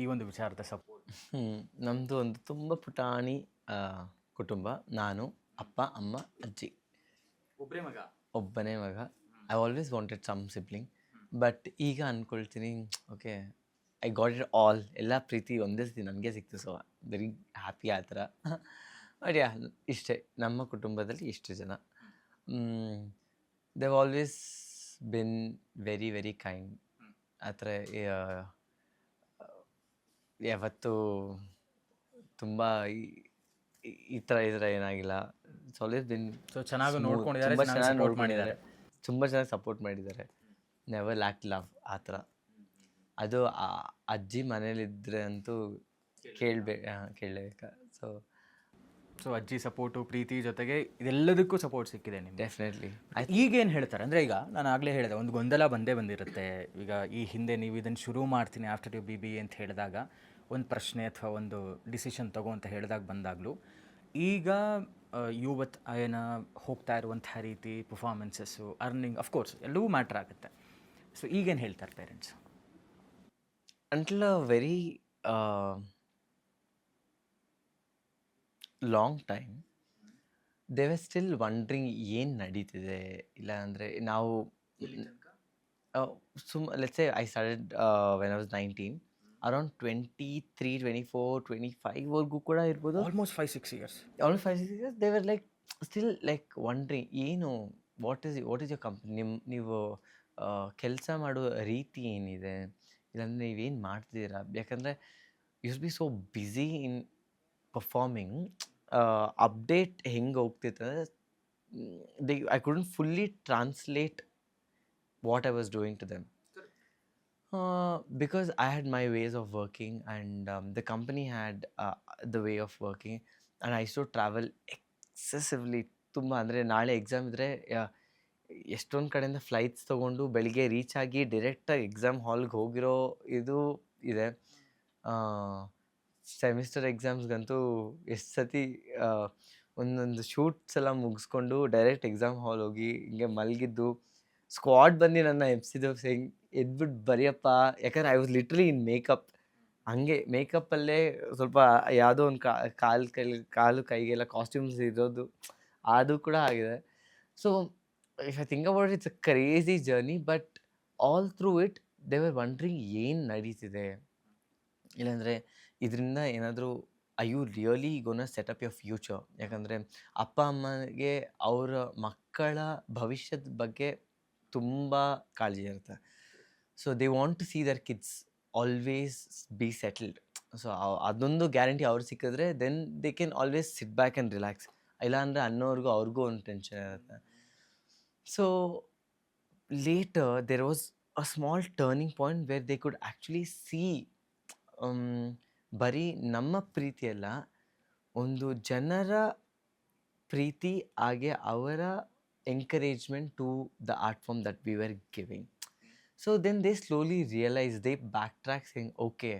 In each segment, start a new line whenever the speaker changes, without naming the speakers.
ಈ ಒಂದು ವಿಚಾರದ ಸಪೋರ್ಟ್.
ಹ್ಞೂ ನಮ್ಮದು ಒಂದು ತುಂಬ ಪುಟಾಣಿ ಆ, ಕುಟುಂಬ. ನಾನು ಅಪ್ಪ ಅಮ್ಮ ಅಜ್ಜಿ.
ಒಬ್ಬರೇ ಮಗ?
ಒಬ್ಬನೇ ಮಗ. I always wanted some sibling but ಈಗ ಅಂದ್ಕೊಳ್ತೀನಿ okay I got it all ಎಲ್ಲ ಪ್ರೀತಿ ಒಂದೇ ಸತಿ ನನಗೆ ಸಿಕ್ತು ಸೊ ವೆರಿ ಹ್ಯಾಪಿ ಆ ಥರ. ಬಟ್ ಯಾ ಇಷ್ಟೇ. ನಮ್ಮ ಕುಟುಂಬದಲ್ಲಿ ಇಷ್ಟು ಜನ. They've always been very very kind ಆ ಥರ ಯಾವತ್ತೂ ತುಂಬ ಈ ಥರ ಇದ್ರೆ ಏನಾಗಿಲ್ಲ. ಆಲ್ವೇಸ್ ಬಿನ್
ಸೊ ಚೆನ್ನಾಗಿ ನೋಡ್ಕೊಂಡಿದ್ದಾರೆ
ತುಂಬ
ಚೆನ್ನಾಗಿ
ನೋಟ್
ಸಪೋರ್ಟ್ ಮಾಡಿದ್ದಾರೆ.
ತುಂಬ ಚೆನ್ನಾಗಿ ಸಪೋರ್ಟ್ ಮಾಡಿದ್ದಾರೆ. ನೆವರ್ ಲ್ಯಾಕ್ ಲವ್ ಆ ಥರ ಅದು ಆ- ಅಜ್ಜಿ ಮನೇಲಿದ್ದರೆ ಅಂತೂ ಕೇಳಬೇ ಕೇಳಲೇಬೇಕಾ ಸೊ
ಸೊ ಅಜ್ಜಿ ಸಪೋರ್ಟು ಪ್ರೀತಿ ಜೊತೆಗೆ ಇದೆಲ್ಲದಕ್ಕೂ ಸಪೋರ್ಟ್ ಸಿಕ್ಕಿದೆ ನಿಮ್ಗೆ.
ಡೆಫಿನೆಟ್ಲಿ
ಈಗೇನು ಹೇಳ್ತಾರೆ? ಅಂದರೆ ಈಗ ನಾನು ಆಗಲೇ ಹೇಳಿದೆ ಒಂದು ಗೊಂದಲ ಬಂದೇ ಬಂದಿರುತ್ತೆ. ಈಗ ಈ ಹಿಂದೆ ನೀವು ಇದನ್ನು ಶುರು ಮಾಡ್ತೀನಿ ಆಫ್ಟರ್ ಯು ಬಿ ಬಿ ಅಂತ ಹೇಳಿದಾಗ ಒಂದು ಪ್ರಶ್ನೆ ಅಥವಾ ಒಂದು ಡಿಸಿಷನ್ ತಗೋ ಅಂತ ಹೇಳಿದಾಗ ಬಂದಾಗಲೂ ಈಗ ಯುವತ್ ಏನ ಹೋಗ್ತಾ ಇರುವಂತಹ ರೀತಿ ಪರ್ಫಾರ್ಮೆನ್ಸಸ್ಸು ಅರ್ನಿಂಗ್ ಅಫ್ಕೋರ್ಸ್ ಎಲ್ಲವೂ ಮ್ಯಾಟ್ರ್ ಆಗುತ್ತೆ. ಸೊ ಈಗೇನು ಹೇಳ್ತಾರೆ parents
until a very long time they were still wondering ಏನು ನಡೀತಿದೆ? ಇಲ್ಲ ಅಂದರೆ ನಾವು ಸುಮ್ let's I started when I was nineteen around twenty three twenty four twenty ಫೈವ್ವರೆಗೂ ಕೂಡ ಇರ್ಬೋದು.
Almost five six years
almost five six years they were like still like wondering ಏನು? What is what is your company ನಿಮ್ಮ ನೀವು ಕೆಲಸ ಮಾಡೋ ರೀತಿ ಏನಿದೆ? ಇಲ್ಲಾಂದರೆ ನೀವೇನು ಮಾಡ್ತಿದ್ದೀರಾ? ಯಾಕಂದರೆ used be so busy in performing update ಹೆಂಗೆ ಹೋಗ್ತಿತ್ತು ಅಂದರೆ they I couldn't fully translate what I was doing to them Uh, because I had my ways of working, and um, the company had uh, the way of working, and I used to travel excessively ತುಂಬ ಅಂದರೆ ನಾಳೆ exam ಇದ್ದರೆ ಎಷ್ಟೊಂದು ಕಡೆಯಿಂದ flights ತೊಗೊಂಡು ಬೆಳಿಗ್ಗೆ reach ಆಗಿ ಡೈರೆಕ್ಟಾಗಿ ಎಕ್ಸಾಮ್ ಹಾಲ್ಗೆ ಹೋಗಿರೋ ಇದು ಇದೆ. ಸೆಮಿಸ್ಟರ್ ಎಕ್ಸಾಮ್ಸ್ಗಂತೂ ಎಷ್ಟು ಸತಿ ಒಂದೊಂದು ಶೂಟ್ಸ್ ಎಲ್ಲ ಮುಗಿಸ್ಕೊಂಡು ಡೈರೆಕ್ಟ್ ಎಕ್ಸಾಮ್ ಹಾಲ್ ಹೋಗಿ ಹಿಂಗೆ ಮಲಗಿದ್ದು ಸ್ಕ್ವಾಡ್ ಬಂದು ನನ್ನ ಎಪ್ಸಿದ್ದು ಹೆಂಗ್ ಎದ್ಬಿಟ್ಟು ಬರೆಯಪ್ಪ. ಯಾಕಂದ್ರೆ I was literally in makeup ಹಂಗೆ ಮೇಕಪ್ಪಲ್ಲೇ ಸ್ವಲ್ಪ ಯಾವುದೋ ಒಂದು ಕಾಲು ಕೈ ಕಾಲು ಕೈಗೆಲ್ಲ ಕಾಸ್ಟ್ಯೂಮ್ಸ್ ಇರೋದು. ಅದು ಕೂಡ ಆಗಿದೆ. So if I think about it's a crazy journey but all through it they were wondering ಏನು ನಡೀತಿದೆ? ಇಲ್ಲಾಂದರೆ ಇದರಿಂದ ಏನಾದರೂ I you really gonna set up your future ಯಾಕಂದರೆ ಅಪ್ಪ ಅಮ್ಮನಿಗೆ ಅವರ ಮಕ್ಕಳ ಭವಿಷ್ಯದ ಬಗ್ಗೆ ತುಂಬ ಕಾಳಜಿ ಇರುತ್ತೆ. So they want to see their kids always be settled so ಅದೊಂದು ಗ್ಯಾರಂಟಿ ಅವ್ರು ಸಿಕ್ಕಿದ್ರೆ then they can always sit back and relax ಇಲ್ಲಾಂದರೆ ಅನ್ನೋರ್ಗೂ ಅವ್ರಿಗೂ ಒಂದು ಟೆನ್ಷನ್ ಇರುತ್ತೆ. So later there was a small turning point where they could actually see ಬರೀ ನಮ್ಮ ಪ್ರೀತಿಯಲ್ಲ ಒಂದು ಜನರ ಪ್ರೀತಿ ಹಾಗೆ ಅವರ encouragement to the art form that we were giving. So then they slowly realize, they backtrack saying, okay,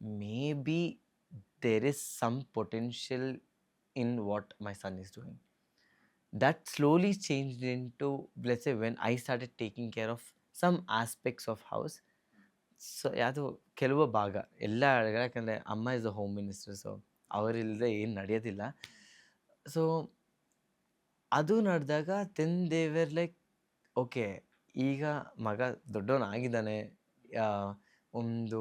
maybe there is some potential in what my son is doing. That slowly changed into, let's say, when I started taking care of some aspects of house. So ಯಾವುದು ಕೆಲವು ಭಾಗ ಎಲ್ಲ ಯಾಕಂದರೆ ಅಮ್ಮ is a home minister so ಅವರಿಲ್ಲದೆ ಏನು ನಡೆಯೋದಿಲ್ಲ so ಅದು ನಡೆದಾಗ then they were like okay ಈಗ ಮಗ ದೊಡ್ಡವನಾಗಿದ್ದಾನೆ ಒಂದು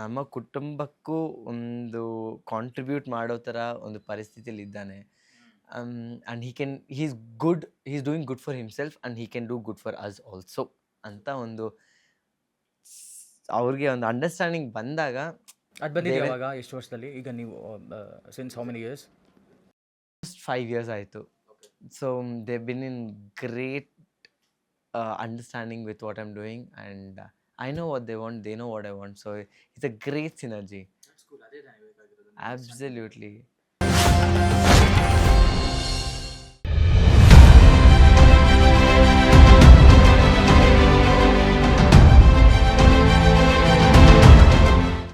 ನಮ್ಮ ಕುಟುಂಬಕ್ಕೂ ಒಂದು ಕಾಂಟ್ರಿಬ್ಯೂಟ್ ಮಾಡೋ ಥರ ಒಂದು ಪರಿಸ್ಥಿತಿಯಲ್ಲಿ ಇದ್ದಾನೆ. And he can he is good he is doing good for himself and he can do good for us also ಅಂತ ಒಂದು ಅವ್ರಿಗೆ ಒಂದು ಅಂಡರ್ಸ್ಟ್ಯಾಂಡಿಂಗ್ ಬಂದಾಗ
ಅದು ಬಂದಿದೆ
ಇವಾಗ
ಯಾವಾಗ ಎಷ್ಟು ವರ್ಷದಲ್ಲಿ? ಈಗ ನೀವು since how many years
five years ಆಯಿತು. So they been in great uh, understanding with what I'm doing, and uh, I know what they want. They know what I want. So it's a great synergy. That's cool. Absolutely.